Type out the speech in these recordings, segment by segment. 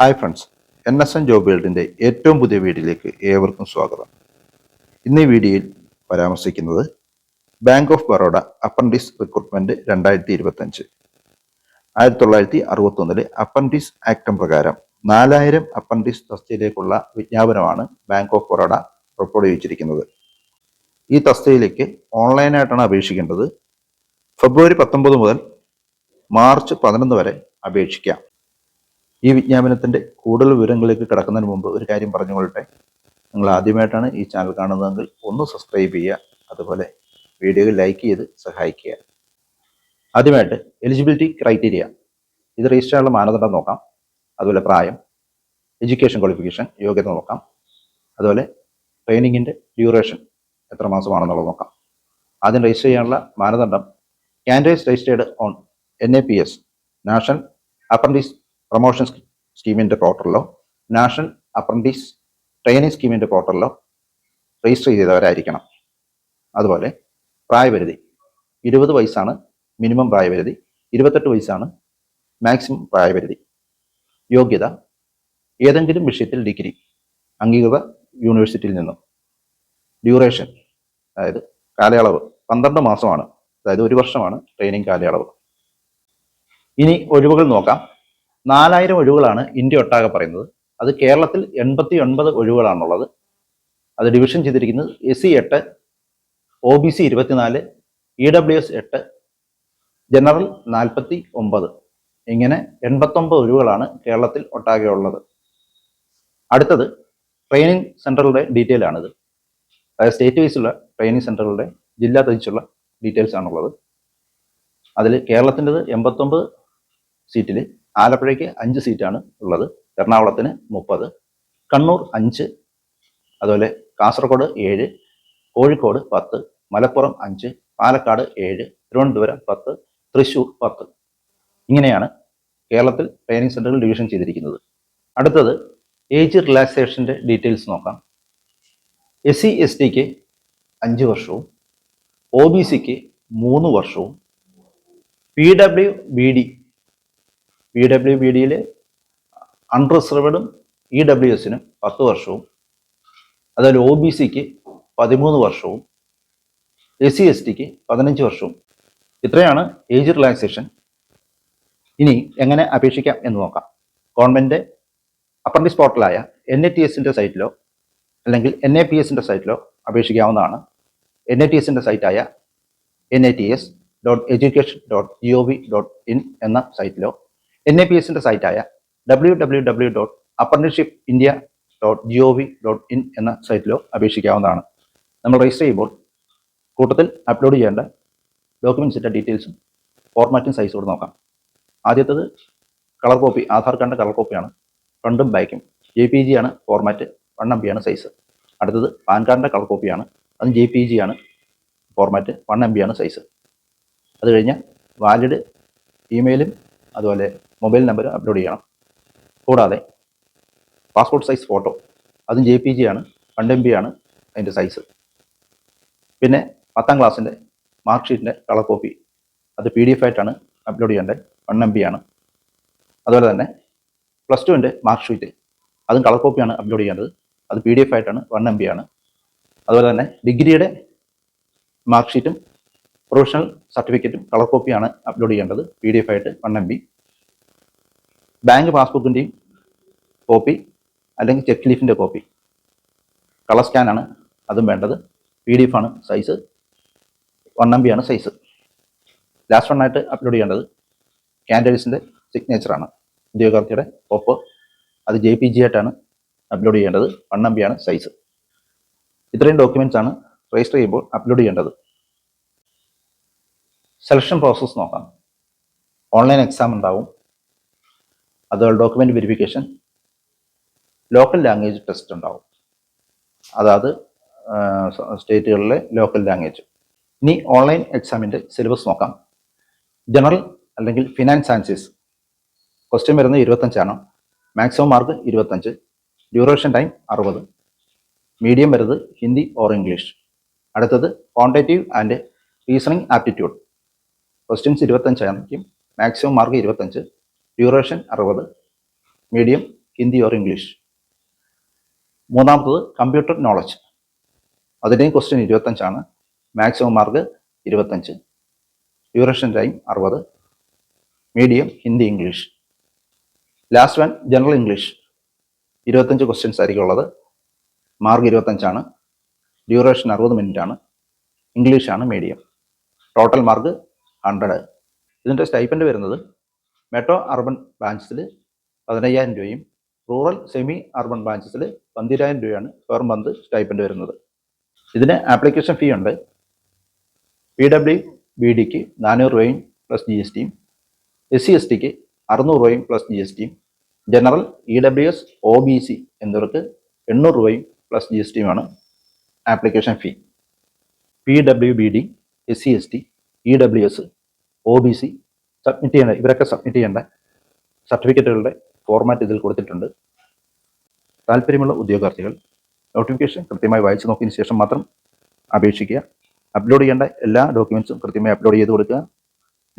Hi friends N S N job വേൾഡിന്റെ ഏറ്റവും പുതിയ വീഡിയോയിലേക്ക് ഏവർക്കും സ്വാഗതം. ഇന്ന് ഈ വീഡിയോയിൽ പരാമർശിക്കുന്നത് bank of Baroda apprentice recruitment രണ്ടായിരത്തി ഇരുപത്തഞ്ച് ആയിരത്തി തൊള്ളായിരത്തി അറുപത്തൊന്നിലെ അപ്പൻഡിസ് ആക്ടം പ്രകാരം നാലായിരം അപ്പൻഡിസ് തസ്തിയിലേക്കുള്ള വിജ്ഞാപനമാണ് ബാങ്ക് ഓഫ് ബറോഡ പുറപ്പെടുവിച്ചിരിക്കുന്നത് ഈ തസ്തിയിലേക്ക് ഓൺലൈനായിട്ടാണ് അപേക്ഷിക്കേണ്ടത്. ഫെബ്രുവരി പത്തൊമ്പത് മുതൽ മാർച്ച് പതിനൊന്ന് വരെ അപേക്ഷിക്കാം. ഈ വിജ്ഞാപനത്തിന്റെ കൂടുതൽ വിവരങ്ങളിലേക്ക് കിടക്കുന്നതിന് മുമ്പ് ഒരു കാര്യം പറഞ്ഞുകൊള്ളട്ടെ നിങ്ങൾ ആദ്യമായിട്ടാണ് ഈ ചാനൽ കാണുന്നതെങ്കിൽ ഒന്ന് സബ്സ്ക്രൈബ് ചെയ്യുക അതുപോലെ വീഡിയോ ലൈക്ക് ചെയ്ത് സഹായിക്കുക. ആദ്യമായിട്ട് എലിജിബിലിറ്റി ക്രൈറ്റീരിയ. ഇത് രജിസ്റ്റർ ചെയ്യാനുള്ള മാനദണ്ഡം നോക്കാം. അതുപോലെ പ്രായം എഡ്യൂക്കേഷൻ ക്വാളിഫിക്കേഷൻ യോഗ്യത നോക്കാം. അതുപോലെ ട്രെയിനിങ്ങിന്റെ ഡ്യൂറേഷൻ എത്ര മാസമാണെന്നുള്ളത് നോക്കാം. ആദ്യം രജിസ്റ്റർ ചെയ്യാനുള്ള മാനദണ്ഡം. Candidates registered on N A P S national apprentice promotion സ്കീമിന്റെ പോർട്ടലിലോ നാഷണൽ അപ്രന്റീസ് ട്രെയിനിങ് സ്കീമിന്റെ പോർട്ടലിലോ രജിസ്റ്റർ ചെയ്തവരായിരിക്കണം. അതുപോലെ പ്രായപരിധി ഇരുപത് വയസ്സാണ് മിനിമം പ്രായപരിധി ഇരുപത്തെട്ട് വയസ്സാണ് മാക്സിമം പ്രായപരിധി. യോഗ്യത ഏതെങ്കിലും വിഷയത്തിൽ ഡിഗ്രി അംഗീകൃത യൂണിവേഴ്സിറ്റിയിൽ നിന്നും. ഡ്യൂറേഷൻ അതായത് കാലയളവ് പന്ത്രണ്ട് മാസമാണ് അതായത് ഒരു വർഷമാണ് ട്രെയിനിങ് കാലയളവ്. ഇനി ഒഴിവുകൾ നോക്കാം. നാലായിരം ഒഴിവുകളാണ് ഇന്ത്യ ഒട്ടാകെ പറയുന്നത്. അത് കേരളത്തിൽ എൺപത്തി ഒൻപത് ഒഴിവുകളാണുള്ളത്. അത് ഡിവിഷൻ ചെയ്തിരിക്കുന്നത് എസ് സി എട്ട് ഒ ബി സി ഇരുപത്തിനാല് ഇ ഡബ്ല്യു എസ് എട്ട് ജനറൽ നാൽപ്പത്തി ഒമ്പത് ഇങ്ങനെ എൺപത്തൊമ്പത് ഒഴിവുകളാണ് കേരളത്തിൽ ഒട്ടാകെ ഉള്ളത്. അടുത്തത് ട്രെയിനിങ് സെന്ററുകളുടെ ഡീറ്റെയിൽ ആണിത് അതായത് സ്റ്റേറ്റ് വൈസുള്ള ട്രെയിനിങ് സെന്ററുകളുടെ ജില്ലാ തിരിച്ചുള്ള ഡീറ്റെയിൽസ് ആണുള്ളത് അതിൽ കേരളത്തിന്റെത് എൺപത്തൊമ്പത് സീറ്റിൽ ആലപ്പുഴയ്ക്ക് അഞ്ച് സീറ്റാണ് ഉള്ളത്. എറണാകുളത്തിന് മുപ്പത്. കണ്ണൂർ അഞ്ച്. അതുപോലെ കാസർഗോഡ് ഏഴ്. കോഴിക്കോട് പത്ത്. മലപ്പുറം അഞ്ച്. പാലക്കാട് ഏഴ്. തിരുവനന്തപുരം പത്ത്. തൃശൂർ പത്ത്. ഇങ്ങനെയാണ് കേരളത്തിൽ ട്രെയിനിങ് സെന്ററുകൾ ഡിവിഷൻ ചെയ്തിരിക്കുന്നത്. അടുത്തത് ഏജ് റിലാക്സേഷന്റെ ഡീറ്റെയിൽസ് നോക്കാം. എസ് സി എസ് ടിക്ക് അഞ്ച് വർഷവും ഒ ബി സിക്ക് മൂന്ന് വർഷവും P W B D P W B ഡിയിൽ അൺറിസർവ്ഡും ഇ ഡബ്ല്യു എസിനും പത്ത് വർഷവും അതുപോലെ ഒ ബി സിക്ക് പതിമൂന്ന് വർഷവും എസ് സി എസ് ടിക്ക് പതിനഞ്ച് വർഷവും. ഇത്രയാണ് ഏജ് റിലാക്സേഷൻ ഇനി എങ്ങനെ അപേക്ഷിക്കാം എന്ന് നോക്കാം. ഗവൺമെന്റ് അപ്രന്റീസ് പോർട്ടലായ എൻ എ ടി എസിന്റെ സൈറ്റിലോ അല്ലെങ്കിൽ എൻ എ പി എസിന്റെ സൈറ്റിലോ അപേക്ഷിക്കാവുന്നതാണ്. എൻ എ ടി എസിന്റെ സൈറ്റായ N A T S dot education dot G O V dot in എന്ന സൈറ്റിലോ എൻ എ പി എസിന്റെ സൈറ്റായ W W W dot apprenticeship India dot G O V dot in എന്ന സൈറ്റിലോ അപേക്ഷിക്കാവുന്നതാണ്. നമ്മൾ രജിസ്റ്റർ ചെയ്യുമ്പോൾ കൂട്ടത്തിൽ upload ചെയ്യേണ്ട ഡോക്യുമെൻസിന്റെ ഡീറ്റെയിൽസും ഫോർമാറ്റും സൈസും കൂടെ നോക്കാം. ആദ്യത്തേത് കളർ കോപ്പി ആധാർ കാർഡിന്റെ കളർ കോപ്പിയാണ് ഫ്രണ്ടും ബാക്കും ജെ പി ജി ആണ് ഫോർമാറ്റ് വൺ എം ബി ആണ് സൈസ് അടുത്തത് പാൻ കാർഡിന്റെ കളർ കോപ്പിയാണ് അതും ജെ പി ജി ആണ് ഫോർമാറ്റ് വൺ എം ബി ആണ് സൈസ് അത് കഴിഞ്ഞാൽ വാലിഡ് ഇമെയിലും അതുപോലെ മൊബൈൽ നമ്പർ അപ്ലോഡ് ചെയ്യണം. കൂടാതെ പാസ്പോർട്ട് സൈസ് ഫോട്ടോ അതും ജെ പി ജി ആണ് വൺ എം ബി ആണ് അതിന്റെ സൈസ് പിന്നെ പത്താം ക്ലാസ്സിന്റെ മാർക്ക് ഷീറ്റിന്റെ കളർ കോപ്പി അത് പി ഡി എഫ് ആയിട്ടാണ് അപ്ലോഡ് ചെയ്യേണ്ടത്. വൺ എം ബി ആണ്. അതുപോലെ തന്നെ പ്ലസ് ടുവിന്റെ മാർക്ക് ഷീറ്റ് അതും കളർ കോപ്പിയാണ് അപ്ലോഡ് ചെയ്യേണ്ടത്. അത് പി ഡി എഫ് ആയിട്ടാണ് വൺ എം ബി ആണ്. അതുപോലെ തന്നെ ഡിഗ്രിയുടെ മാർക്ക് ഷീറ്റും പ്രൊഫഷണൽ സർട്ടിഫിക്കറ്റും കളർ കോപ്പിയാണ് അപ്ലോഡ് ചെയ്യേണ്ടത് പി ഡി എഫ് ആയിട്ട് വൺ എം ബി ബാങ്ക് പാസ്ബുക്കിന്റെയും കോപ്പി അല്ലെങ്കിൽ ചെക്ക് ലീഫിന്റെ കോപ്പി കളർ സ്കാനാണ് അതും വേണ്ടത്. പി ഡി എഫ് ആണ് സൈസ് വൺ എം ബി ആണ് സൈസ് ലാസ്റ്റ് വണ്ണായിട്ട് അപ്ലോഡ് ചെയ്യേണ്ടത് കാൻഡിഡേറ്റ്സിന്റെ സിഗ്നേച്ചറാണ് ഉദ്യോഗാർത്ഥിയുടെ ഒപ്പ്. അത് ജെ പി ജി ആയിട്ടാണ് അപ്ലോഡ് ചെയ്യേണ്ടത്. വൺ എം ബി ആണ് സൈസ് ഇത്രയും ഡോക്യുമെന്റ്സ് ആണ് രജിസ്റ്റർ ചെയ്യുമ്പോൾ അപ്ലോഡ് ചെയ്യേണ്ടത്. സെലക്ഷൻ പ്രോസസ്സ് നോക്കാം. ഓൺലൈൻ എക്സാം ഉണ്ടാവും. അതുപോലെ document verification local language test ഉണ്ടാവും. അതായത് സ്റ്റേറ്റുകളിലെ ലോക്കൽ ലാംഗ്വേജ് ഇനി ഓൺലൈൻ എക്സാമിന്റെ സിലബസ് നോക്കാം. ജനറൽ അല്ലെങ്കിൽ ഫിനാൻസ് സയൻസസ് ക്വസ്റ്റ്യൻ വരുന്നത് ഇരുപത്തഞ്ചാണ്. മാക്സിമം മാർക്ക് ഇരുപത്തഞ്ച്. ഡ്യൂറേഷൻ ടൈം അറുപത്. മീഡിയം വരുന്നത് ഹിന്ദി ഓർ ഇംഗ്ലീഷ് അടുത്തത് quantitative and reasoning aptitude questions ഇരുപത്തഞ്ചായിരിക്കും. Maximum mark ഇരുപത്തഞ്ച്. ഡ്യൂറേഷൻ അറുപത് മീഡിയം ഹിന്ദി ഓർ ഇംഗ്ലീഷ് മൂന്നാമത്തത് കമ്പ്യൂട്ടർ നോളജ് അതിന്റെയും ക്വസ്റ്റ്യൻ ഇരുപത്തഞ്ചാണ്. മാക്സിമം മാർക്ക് ഇരുപത്തഞ്ച്. ഡ്യൂറേഷൻ ടൈം അറുപത്. Medium Hindi English last one general English ഇരുപത്തഞ്ച് ക്വസ്റ്റ്യൻസ് ആയിരിക്കും ഉള്ളത്. മാർക്ക് ഇരുപത്തഞ്ചാണ്. ഡ്യൂറേഷൻ അറുപത് മിനിറ്റ് ആണ്. ഇംഗ്ലീഷാണ് മീഡിയം ടോട്ടൽ മാർക്ക് ഹൺഡ്രഡ് ഇതിന്റെ സ്റ്റൈപ്പന്റ് വരുന്നത് മെട്രോ അർബൻ ബ്രാഞ്ചസിൽ പതിനയ്യായിരം രൂപയും റൂറൽ സെമി അർബൻ ബ്രാഞ്ചസിൽ പന്തിരായിരം രൂപയാണ് പെർ മന്ത് സ്റ്റൈപ്പന്റ് വരുന്നത്. ഇതിന് ആപ്ലിക്കേഷൻ ഫീ ഉണ്ട്. പി ഡബ്ല്യു ബി ഡിക്ക് നാനൂറ് രൂപയും പ്ലസ് ജി എസ് ടിയും എസ് സി എസ് ടിക്ക് അറുന്നൂറ് രൂപയും പ്ലസ് ജി എസ് ടിയും general E W S O B C എന്നിവർക്ക് എണ്ണൂറ് രൂപയും plus G S ടിയുമാണ് application fee. P W B D S C S T E W S O B C submit ചെയ്യേണ്ട ഇവരൊക്കെ submit ചെയ്യേണ്ട സർട്ടിഫിക്കറ്റുകളുടെ format ഇതിൽ കൊടുത്തിട്ടുണ്ട്. താല്പര്യമുള്ള ഉദ്യോഗാർത്ഥികൾ നോട്ടിഫിക്കേഷൻ കൃത്യമായി വായിച്ചു നോക്കിയതിന് ശേഷം മാത്രം അപേക്ഷിക്കുക. അപ്ലോഡ് ചെയ്യേണ്ട എല്ലാ ഡോക്യുമെൻസും കൃത്യമായി അപ്ലോഡ് ചെയ്ത് കൊടുക്കുക.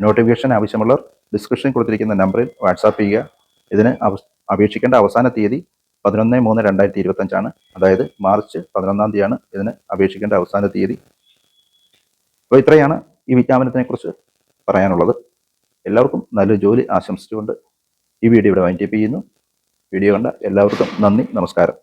നോട്ടിഫിക്കേഷൻ ആവശ്യമുള്ളവർ ഡിസ്ക്രിപ്ഷൻ കൊടുത്തിരിക്കുന്ന നമ്പറിൽ വാട്സാപ്പ് ചെയ്യുക. ഇതിന് അപേക്ഷിക്കേണ്ട അവസാന തീയതി പതിനൊന്ന് മൂന്ന് രണ്ടായിരത്തി ഇരുപത്തഞ്ചാണ് അതായത് മാർച്ച് പതിനൊന്നാം തീയതിയാണ് ഇതിന് അപേക്ഷിക്കേണ്ട അവസാന തീയതി. അപ്പോൾ ഇത്രയാണ് ഈ വിജ്ഞാപനത്തിനെ കുറിച്ച് പറയാനുള്ളത്. എല്ലാവർക്കും നല്ലൊരു ജോലി ആശംസിച്ചുകൊണ്ട് ഈ വീഡിയോ ഇവിടെ വൈൻഡപ്പ് ചെയ്യുന്നു. വീഡിയോ കണ്ട എല്ലാവർക്കും നന്ദി നമസ്കാരം.